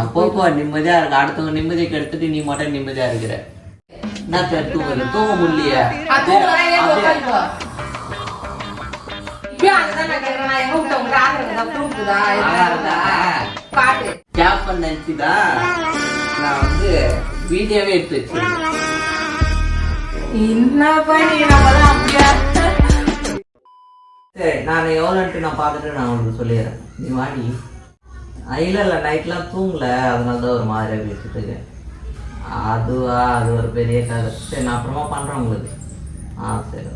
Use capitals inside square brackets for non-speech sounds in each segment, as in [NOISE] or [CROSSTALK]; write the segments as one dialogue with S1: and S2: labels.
S1: அப்போ போ நிம்மதியா இருக்க அடுத்தவங்க நிம்மதியை கெடுத்துட்டு நீ மட்டும் நிம்மதியா இருக்கிற என்ன சார் தூங்குது தூங்க முடியலையே
S2: அது தூங்குறா, ஏன் உட்காந்து போ. இப்பயும் அதுதான் நான் கேக்குறேன். நான் எங்க விட்டேன்? உங்ககிட்ட ஆதார் இருக்கா? proof இருக்குதா? எதுனா இருக்குதா? காட்டு.
S1: கேப் பண்ண நினைச்சுதான் நான் வந்து வீடியோவே எடுத்து வச்சிருக்கேன்
S2: என்ன பண்ணி நம்மதான் அப்படியா?
S1: சரி நான் எவ்வளோன்ட்டு நான் பார்த்துட்டு நான் உனக்கு சொல்லிடுறேன் நீ வாடி இல்லை இல்லை நைட்லாம் தூங்கல. அதனால தான் ஒரு மாதிரியாக பேசிட்டு இருக்கேன். அதுவா அது ஒரு பெரிய கதை. சரி நான் அப்புறமா பண்ணுறேன் உங்களுக்கு. ஆ சரி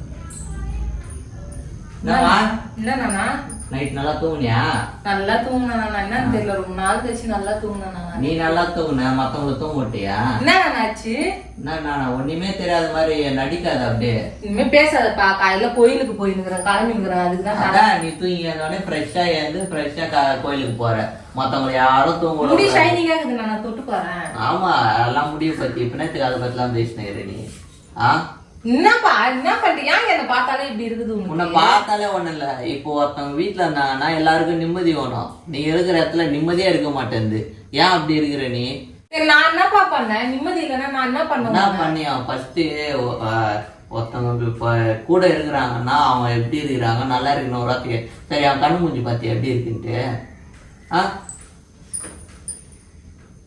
S1: என்னம்மா?
S2: என்ன நானா?
S1: நைட் நல்லா தூங்குனியா?
S2: நல்லா தூங்குனேன் நானா. என்னன்னு தெரியல. ரொம்ப நாள் கழிச்சு நல்லா தூங்குனேன் நானா.
S1: நீ நல்லா தூங்குன. மற்றவங்கள தூங்க விட்டியா?
S2: என்ன நானா ஆச்சு?
S1: என்ன நான் ஒன்றுமே தெரியாத மாதிரி நடிக்காத அப்படியே.
S2: இனிமே பேசாதப்பா. காலையில கோயிலுக்கு போயிருக்கிறேன். கிளம்பிக்கிறேன் அதுக்குதான்
S1: நீ தூங்கி எழுந்தோடனே ஃப்ரெஷ்ஷாக எழுந்து ஃப்ரெஷ்ஷாக கோயிலுக்கு போற. மற்றவங்களை யாரும் தூங்க
S2: முடி. ஷைனிங்கா இருக்குது நான் தொட்டு பாறேன்.
S1: ஆமா அதெல்லாம் முடிவு பத்தி. பின்னத்துக்கு அதை பத்திலாம் பேசினேன் நீ ஆ?
S2: என்னப்பா என்ன ஏன் என்ன பார்த்தாலே இப்படி இருக்குது
S1: உன்னை பார்த்தாலே ஒண்ணும் இல்ல. இப்போ ஒருத்தவங்க வீட்டுல இருந்தாங்கன்னா எல்லாருக்கும் நிம்மதி வேணும். நீ இருக்கிற இடத்துல நிம்மதியா இருக்க மாட்டேங்குது ஏன் அப்படி இருக்கிற நீ?
S2: நான் என்னப்பா பண்ணேன்? நிம்மதி இல்லைன்னா நான் என்ன
S1: என்ன
S2: பண்ணுவேன்
S1: பண்ணியா ஃபர்ஸ்ட் ஒருத்தவங்க இப்போ கூட இருக்கிறாங்கன்னா அவங்க எப்படி இருக்கிறாங்க? நல்லா இருக்கணும் ஒரு சரி அவன் கண்ணு மூஞ்சி பார்த்தியா? எப்படி இருக்குன்ட்டு? ஆ?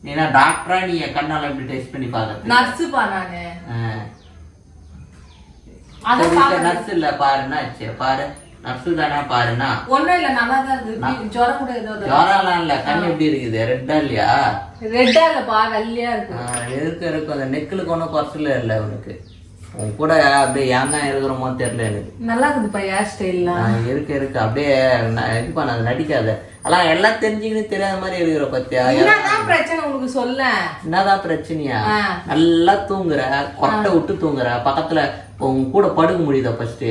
S1: நீ என்ன டாக்டரா நீ என் கண்ணால எப்படி டெஸ்ட் பண்ணி பார்க்கறது?
S2: நர்ஸுப்பா நானு.
S1: ஆ. நர்ஸ் இல்ல பாருன்னா பாரு. நர்ஸ் தானே பாருன்னா?
S2: ஒண்ணும் இல்ல நல்லா தான் இருக்கு ஜுரம் கூட ஏதோ
S1: ஜுரம்லாம் இல்ல. கண்ணு எப்படி இருக்குது? ரெட்டா இல்லையா?
S2: ரெட்டா இல்லப்பா வெள்ளையா இருக்கு.
S1: ஆ, இருக்கு இருக்கு. அந்த நெக்கிலுக்கு ஒன்றும் குறைச்சல இல்லை உனக்கு. உன் கூட அப்படியே ஏன் தான் இருக்கிறோமோ தெரியல எனக்கு.
S2: நல்லா இருக்குதுப்பா ஹேர் ஸ்டைல்லாம்
S1: இருக்கு இருக்கு. அப்படியே இது பண்ணாத நடிக்காத. எல்லாம் எல்லாம் தெரிஞ்சுக்கின்னு தெரியாத மாதிரி இருக்கிற பத்தியா?
S2: என்னதான் பிரச்சனை உனக்கு சொல்ல?
S1: என்னதான் பிரச்சனையா. நல்லா தூங்குற கொட்டை விட்டு தூங்குற. பக்கத்துல உன் கூட படுக்க முடியுதா ஃபர்ஸ்ட்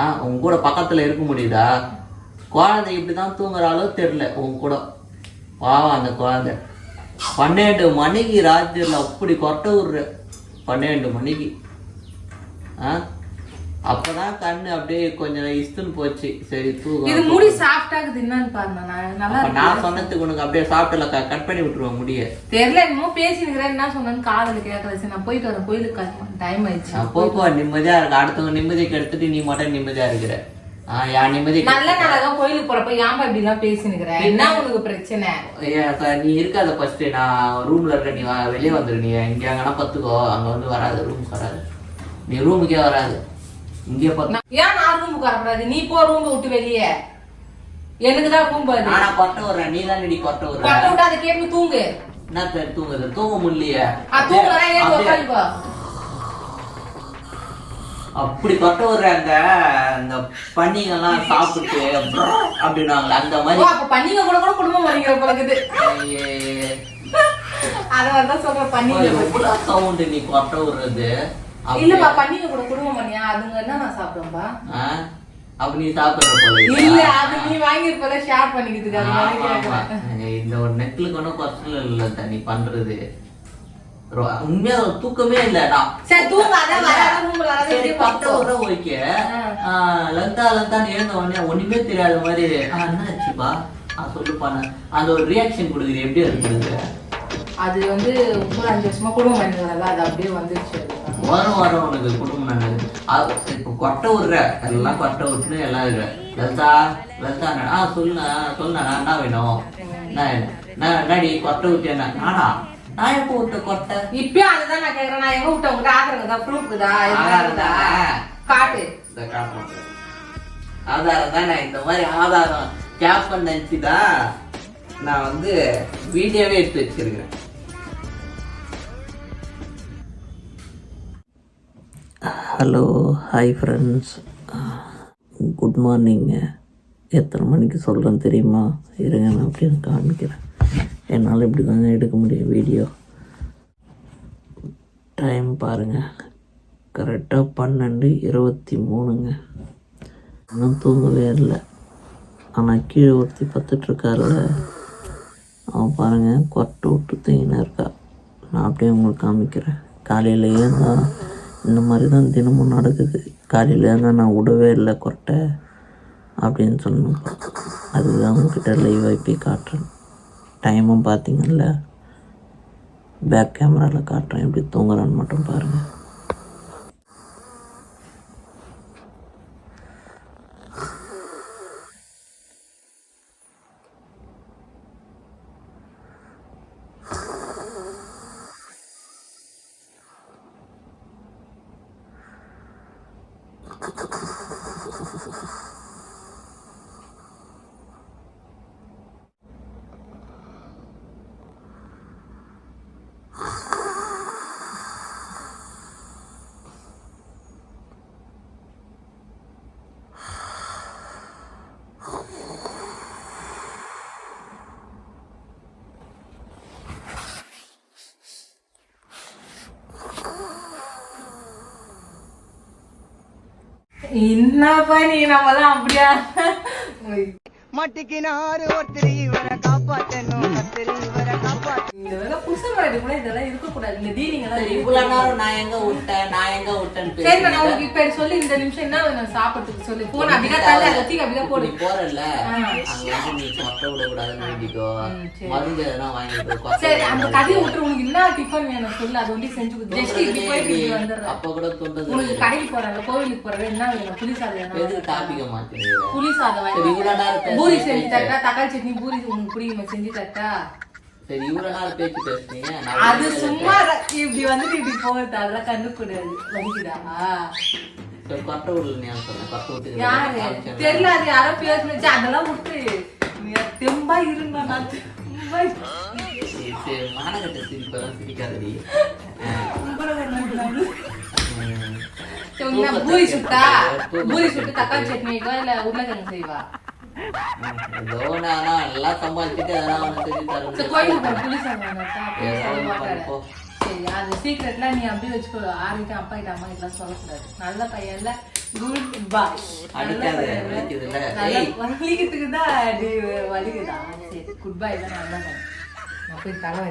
S1: ஆ உன் கூட பக்கத்துல இருக்க முடியுதா? குழந்தை இப்படிதான் தூங்குறாலோ தெரியல உன் கூட. பாவம் அந்த குழந்தை. பன்னெண்டு மணிக்கு ராத்திரில அப்படி கொட்டை விடுற. பன்னெண்டு மணிக்கு. ஆ? அப்பதான் கண்ணு அப்படியே கொஞ்சம் இஸ்துன்னு போச்சு. சரி தூக்கம்
S2: இது முடி சாஃப்டா இருக்குது என்னன்னு பாருங்க நான்
S1: சொன்னதுக்கு உனக்கு அப்படியே சாப்பிட்டல கட் பண்ணி விட்டுருவேன் முடிய.
S2: தெரியல என்னமோ பேசினுக்கிறேன். என்ன சொன்னேன்னு காதல கேட்கல. சரி நான் போயிட்டு வரேன். கோயிலுக்கு டைம் ஆயிடுச்சு.
S1: நான் போ போ. நிம்மதியா இருக்க. அடுத்தவங்க நிம்மதியை கெடுத்துட்டு நீ மட்டும் நிம்மதியா இருக்கிற. என் நிம்மதி
S2: நல்ல கோயிலுக்கு போறப்ப ஏன்பா இப்படி எல்லாம் பேசினுக்கிறேன்? என்ன உனக்கு பிரச்சனை?
S1: நீ இருக்காத ஃபர்ஸ்ட் நான் ரூம்ல இருக்க நீ வெளியே வந்துரு. நீ இங்க அங்கன்னா பத்துக்கோ. அங்க வந்து வராது. ரூம் வராது. நீ ரூமுக்கே வராது? இங்கே
S2: நான் ஏன் நான் ரூமுக்கு வரக்கூடாது? நீ போ ரூம் விட்டு வெளியே. எனக்கு தான் ரூம் பாரு
S1: நானா கொட்ட விடுறேன். நீ தான் நீ கொட்ட விடுற.
S2: பட்ட விட்டு அதை கேட்டு தூங்கு.
S1: என்ன பேர் தூங்குது தூங்க முடியலையே.
S2: தூங்குறேன் ஏன் உட்காந்துக்கோ?
S1: அப்படி கொட்ட விடுறாங்க அந்த பன்னிங்கெல்லாம் சாப்பிட்டு [LAUGHS] அப்படின்னாங்களே அந்த மாதிரி
S2: அப்ப பண்ணிங்க கூட கூட குடும்பம் வரீங்க போலக்குது
S1: ஐயே.
S2: அத மாதிரிதான் சொல்றேன் பண்ணிங்க
S1: எவ்வளோ சவுண்டு நீ கொட்ட விடுறது?
S2: இல்லப்பா பண்ணிங்க கூட குடும்பம் பண்ணியா அதுங்க என்ன நான் சாப்பிடும்பா?
S1: அப்ப நீ சாப்பிடுற போல?
S2: இல்ல அது நீ வாங்கியிருப்பல ஷேர் பண்ணிக்கிட்டு.
S1: இந்த ஒரு நெக்லுக்கு ஒன்றும் குறைச்சல இல்லை நீ பண்றது. உண்மையா ஒரு தூக்கமே இல்லை நான்
S2: சரி
S1: ஓகே லந்தா லந்தான்னு எழுந்த உடனே ஒண்ணுமே தெரியாத மாதிரி "ஆ, என்ன ஆச்சுப்பா ஆ சொல்லுப்பா அந்த ஒரு ரியாக்ஷன் கொடுக்குது எப்படி இருக்குது
S2: அது வந்து ஒன்பது அஞ்சு வருஷமா குடும்பம் பண்ணிக்கிறதா அது அப்படியே வந்துருச்சு.
S1: வரும் உனக்கு குடும்பம் நல்லது. அது இப்போ கொட்டை விடுற. எல்லாம் கொட்டை விட்டுன்னு எல்லாம் இருக்கிற லலிதா லலிதா ஆ சொல்லுண்ணா சொல்லுண்ணா என்ன வேணும்? என்ன என்னடி? கொட்டை விட்டேன் நானா? நான் எப்போ விட்ட கொட்டை?
S2: இப்பயும் அதுதான் நான் கேக்குறேன். நான் எங்க விட்டேன்? உங்க ஆதரவுதா ப்ரூஃப்தா
S1: தான்.
S2: காட்டு.
S1: இந்த காட்டுறேன். ஆதாரம் தான் நான் இந்த மாதிரி ஆதாரம் கேப் பண்ண நினச்சிதான் நான் வந்து வீடியோவே எடுத்து வச்சிருக்கிறேன். ஹலோ ஹாய் ஃப்ரெண்ட்ஸ் குட் மார்னிங்க எத்தனை மணிக்கு சொல்கிறேன் தெரியுமா? இருங்க நான் அப்படியே காமிக்கிறேன். என்னால் இப்படி தாங்க எடுக்க முடியும் வீடியோ டைம் பாருங்கள் கரெக்டாக பன்னெண்டு இருபத்தி மூணுங்க. இன்னும் தூங்கவே இல்லை. ஆனால் கீழே ஒருத்தி பத்துட்ருக்காருல. அவன் பாருங்கள் கொட்டை விட்டு தூங்கினா இருக்கா. நான் அப்படியே உங்களுக்கு காமிக்கிறேன். காலையில் ஏந்தா இந்த மாதிரி தான் தினமும் நடக்குது. காலையில் ஏந்தா நான் விடவே இல்லை கொரட்டை அப்படின்னு சொல்லணும். அதுதான் உங்ககிட்ட லைவ் போய் காட்டுறேன். டைமும் பார்த்தீங்கல்ல? பேக் கேமராவில் காட்டுறேன். எப்படி தூங்குறான்னு மட்டும் பாருங்கள்
S2: என்னப்பா நீ நம்மலாம் அப்படியா?
S3: மட்டிக்கினாரு ஒருத்தர் இவரை காப்பாத்தணும். ஒருத்தர் இவரை காப்பாத்தணும்.
S2: இந்த வேலை புதுசு முன்னாடி கூட இதெல்லாம் இருக்கக்கூடாது. இந்த டீலிங் எல்லாம்
S1: சரி இவ்வளோ நேரம் நான் எங்கே விட்டேன் நான் எங்கே
S2: சரி நான் இப்ப சொல்லி இந்த நிமிஷம் என்ன வேணும் சாப்பிடுறதுக்கு சொல்லு. போன் அப்படியே தள்ள கத்தி அப்படியே போடு.
S1: அங்க கொட்ட விடக்கூடாதுன்னு வேண்டிக்கோ. மருந்து எதனா வாங்கிட்டு கொட்ட
S2: சரி அந்த. கதையை விட்டு உனக்கு என்ன டிஃபன் வேணும் சொல்லு அது வந்து செஞ்சு ஜஸ்ட் இப்படி வந்துடுறேன்.
S1: அப்ப கூட தோன்றது
S2: உனக்கு கடைக்கு போறல கோவிலுக்கு போறல என்ன வேணும்? புளி சாதம்
S1: எதுக்கு
S2: புளி சாதம் பூரி. செஞ்சு தட்டா தக்காளி சட்னி பூரி உனக்கு பிடிக்குமா? செஞ்சு தட்டா?
S1: சரி இவ்வளவு நேரம் பேச்சு பேசுனீங்க நான்
S2: அது சும்மா. இப்படி வந்துட்டு இப்படி போகுது அதெல்லாம் வலிக்குதா?
S1: கொட்ட விடல சொன்னேன் கொட்ட விட்டு
S2: யாரு? தெரியல அது யாரோ பேசுனுச்சு அதெல்லாம் விட்டு. தெம்பா இருந்தா நான் தெம்பா
S1: மானகட்ட சிரிப்பெல்லாம் சிரிக்காதடி.
S2: பூரி சுட்டா? பூரி சுட்டு தக்காளி சட்னி இல்ல உருளைக்கிழங்கு செய்வா?
S1: சமாளிச்சுட்டு அதெல்லாம் அவனுக்கு செஞ்சு
S2: சரி, கோயிலுக்கு புளி அது சீக்கிரட்லாம் நீ அப்படியே வச்சுக்கோ ஆறிட்டு அப்பா கிட்ட அம்மா கிட்ட சொல்லக்கூடாது நல்ல பையன்ல குட் பாய். வலிக்கிறதுக்கு தான் வலிக்குதா? சரி குட் பாய் தான் நல்லா பையன். நான் போய் தலை